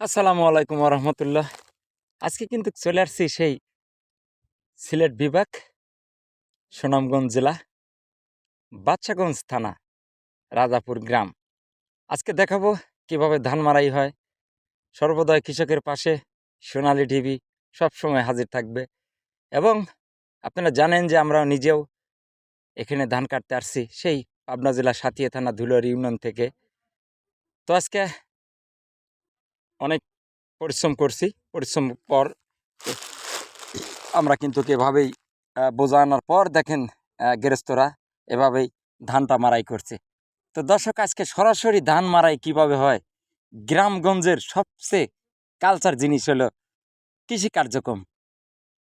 আসসালামু আলাইকুম রহমতুল্লাহ আজকে কিন্তু চলে আসছি সেই সিলেট বিভাগ, সুনামগঞ্জ জেলা, বাদশাগঞ্জ থানা, রাজাপুর গ্রাম। আজকে দেখাবো কীভাবে ধান মারাই হয়। সর্বদয় কৃষকের পাশে সোনালী টিভি সবসময় হাজির থাকবে এবং আপনারা জানেন যে আমরা নিজেও এখানে ধান কাটতে আসছি সেই পাবনা জেলা সাতিয়া থানা ধুলোর ইউনিয়ন থেকে। তো আজকে অনেক পরিশ্রম করছি। পরিশ্রম পর আমরা কিন্তু এভাবেই আহ, বোঝা আনার পর দেখেন গেরস্তরা এভাবেই ধানটা মারাই করছে। তো দর্শক আজকে সরাসরি ধান মারাই কীভাবে হয়? গ্রামগঞ্জের সবচেয়ে কালচার জিনিস হলো কৃষি কার্যক্রম।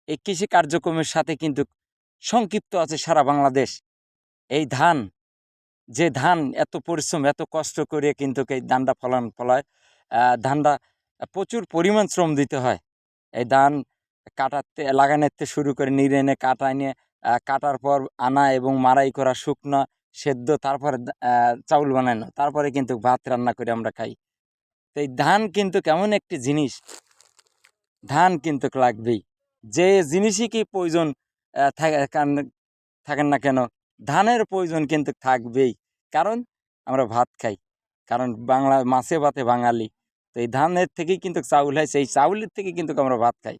এই কৃষি কার্যক্রমের সাথে কিন্তু সংক্ষিপ্ত আছে সারা বাংলাদেশ। এই ধান যে ধান এত পরিশ্রম এত কষ্ট করে কিন্তু এই ধানটা ফলান ফলায়। ধানটা প্রচুর পরিমাণ শ্রম দিতে হয়। এই ধান কাটাতে লাগানোর থেকে শুরু করে নিড়ে এনে কাটা এনে কাটার পর আনা এবং মারাই করা শুকনো, সেদ্ধ, তারপরে চাউল বানানো, তারপরে কিন্তু ভাত রান্না করে আমরা খাই। তো এই ধান কিন্তু কেমন একটি জিনিস? ধান কিন্তু লাগবেই। যে জিনিসই কি প্রয়োজন থাকে থাকেন না কেন, ধানের প্রয়োজন কিন্তু থাকবেই। কারণ আমরা ভাত খাই। কারণ বাংলা, মাছে ভাতে বাঙালি। তো এই ধানের থেকেই কিন্তু চাউল হয়, সেই চাউলের থেকে কিন্তু আমরা ভাত খাই।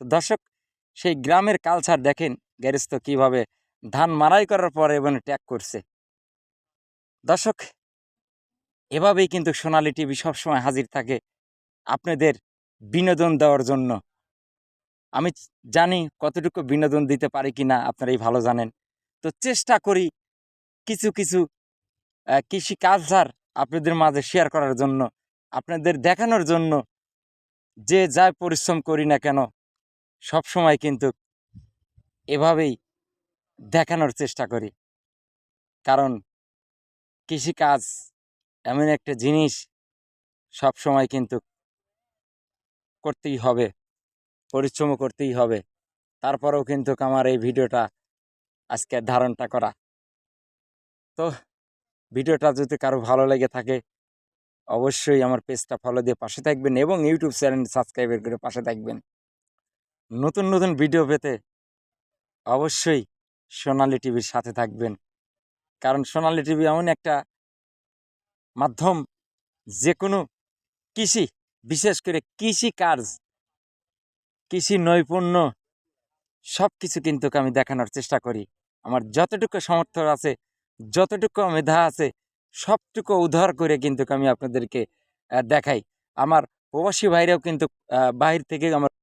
তো দর্শক, সেই গ্রামের কালচার দেখেন, গ্যারেস্ত কীভাবে ধান মারাই করার পরে এবং ট্যাগ করছে। দর্শক, এভাবেই কিন্তু সোনালি টিভি সবসময় হাজির থাকে আপনাদের বিনোদন দেওয়ার জন্য। আমি জানি কতটুকু বিনোদন দিতে পারি কি না আপনারাই ভালো জানেন। তো চেষ্টা করি কিছু কিছু কৃষি কালচার আপনাদের মাঝে শেয়ার করার জন্য। আপনাদের দেখানোর জন্য যে যা পরিশ্রম করি না কেন, সব সময় কিন্তু এভাবেই দেখানোর চেষ্টা করি। কারণ কৃষিকাজ এমন একটা জিনিস সব সময় কিন্তু করতেই হবে, পরিশ্রমও করতেই হবে। তারপরেও কিন্তু আমার এই ভিডিওটা আজকে ধারণটা করা। তো ভিডিওটা যদি কারও ভালো লেগে থাকে অবশ্যই আমার পেজটা ফলো দিয়ে পাশে থাকবেন এবং ইউটিউব চ্যানেল সাবস্ক্রাইব করে পাশে থাকবেন। নতুন নতুন ভিডিও পেতে অবশ্যই সোনালী টিভির সাথে থাকবেন। কারণ সোনালী টিভি এমন একটা মাধ্যম যে কোনো কৃষি, বিশেষ করে কৃষি কাজ, কৃষি নৈপুণ্য সব কিছু কিন্তু আমি দেখানোর চেষ্টা করি। আমার যতটুকু সামর্থ্য আছে, যতটুকু মেধা আছে সবটুকু উদ্ধার করে কিন্তু আমি আপনাদেরকে দেখাই। আমার প্রবাসী ভাইরাও কিন্তু বাহির থেকে আমার